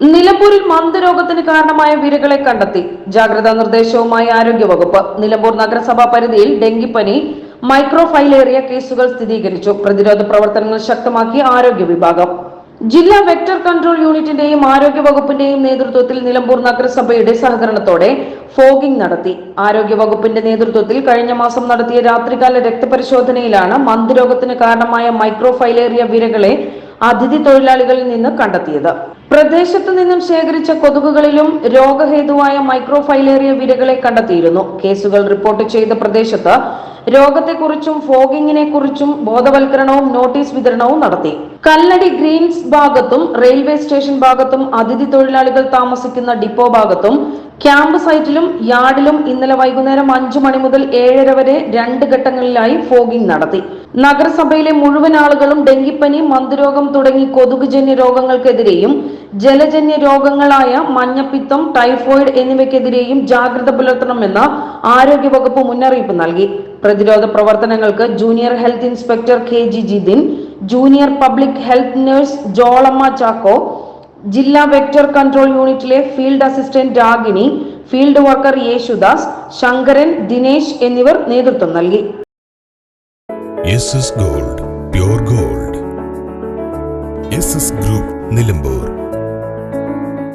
നിലമ്പൂരിൽ മന്ദരോഗത്തിന് കാരണമായ വിരകളെ കണ്ടെത്തി. ജാഗ്രതാ നിർദ്ദേശവുമായി ആരോഗ്യവകുപ്പ് നിലമ്പൂർ നഗരസഭാ പരിധിയിൽ ഡെങ്കിപ്പനി മൈക്രോഫൈലേറിയ കേസുകൾ സ്ഥിരീകരിച്ചു. പ്രതിരോധ പ്രവർത്തനങ്ങൾ ശക്തമാക്കി ആരോഗ്യ വിഭാഗം. ജില്ലാ വെക്ടർ കൺട്രോൾ യൂണിറ്റിന്റെയും ആരോഗ്യ വകുപ്പിന്റെയും നേതൃത്വത്തിൽ നിലമ്പൂർ നഗരസഭയുടെ സഹകരണത്തോടെ ഫോഗിംഗ് നടത്തി. ആരോഗ്യ വകുപ്പിന്റെ നേതൃത്വത്തിൽ കഴിഞ്ഞ മാസം നടത്തിയ രാത്രികാല രക്തപരിശോധനയിലാണ് മന്ദരോഗത്തിന് കാരണമായ മൈക്രോഫൈലേറിയ വിരകളെ അതിഥി തൊഴിലാളികളിൽ നിന്ന് കണ്ടെത്തിയത്. പ്രദേശത്തു നിന്നും ശേഖരിച്ച കൊതുകുകളിലും രോഗഹേതുവായ മൈക്രോഫൈലേറിയ വിരകളെ കണ്ടെത്തിയിരുന്നു. കേസുകൾ റിപ്പോർട്ട് ചെയ്ത പ്രദേശത്ത് രോഗത്തെക്കുറിച്ചും ഫോഗിങ്ങിനെ കുറിച്ചും ബോധവൽക്കരണവും നോട്ടീസ് വിതരണവും നടത്തി. കല്ലടി ഗ്രീൻസ് ഭാഗത്തും റെയിൽവേ സ്റ്റേഷൻ ഭാഗത്തും അതിഥി തൊഴിലാളികൾ താമസിക്കുന്ന ഡിപ്പോ ഭാഗത്തും ക്യാമ്പ് സൈറ്റിലും യാർഡിലും ഇന്നലെ വൈകുന്നേരം അഞ്ചു മണി മുതൽ ഏഴര വരെ രണ്ട് ഘട്ടങ്ങളിലായി ഫോഗിംഗ് നടത്തി. നഗരസഭയിലെ മുഴുവൻ ആളുകളും ഡെങ്കിപ്പനി മന്ദരോഗം തുടങ്ങി കൊതുകുജന്യ രോഗങ്ങൾക്കെതിരെയും ജലജന്യ രോഗങ്ങളായ മഞ്ഞപ്പിത്തം ടൈഫോയിഡ് എന്നിവയ്ക്കെതിരെയും ജാഗ്രത പുലർത്തണമെന്ന് ആരോഗ്യവകുപ്പ് മുന്നറിയിപ്പ് നൽകി. പ്രതിരോധ പ്രവർത്തനങ്ങൾക്ക് junior health inspector K G Jithin junior public health nurse Jollamma Chacko ജില്ലാ വെക്ടർ കൺട്രോൾ യൂണിറ്റിലെ field assistant Ragini field worker Yesudas Sankaran Dinesh എന്നിവർ നേതൃത്വം നൽകി. Gold pure gold. Group Nilambur.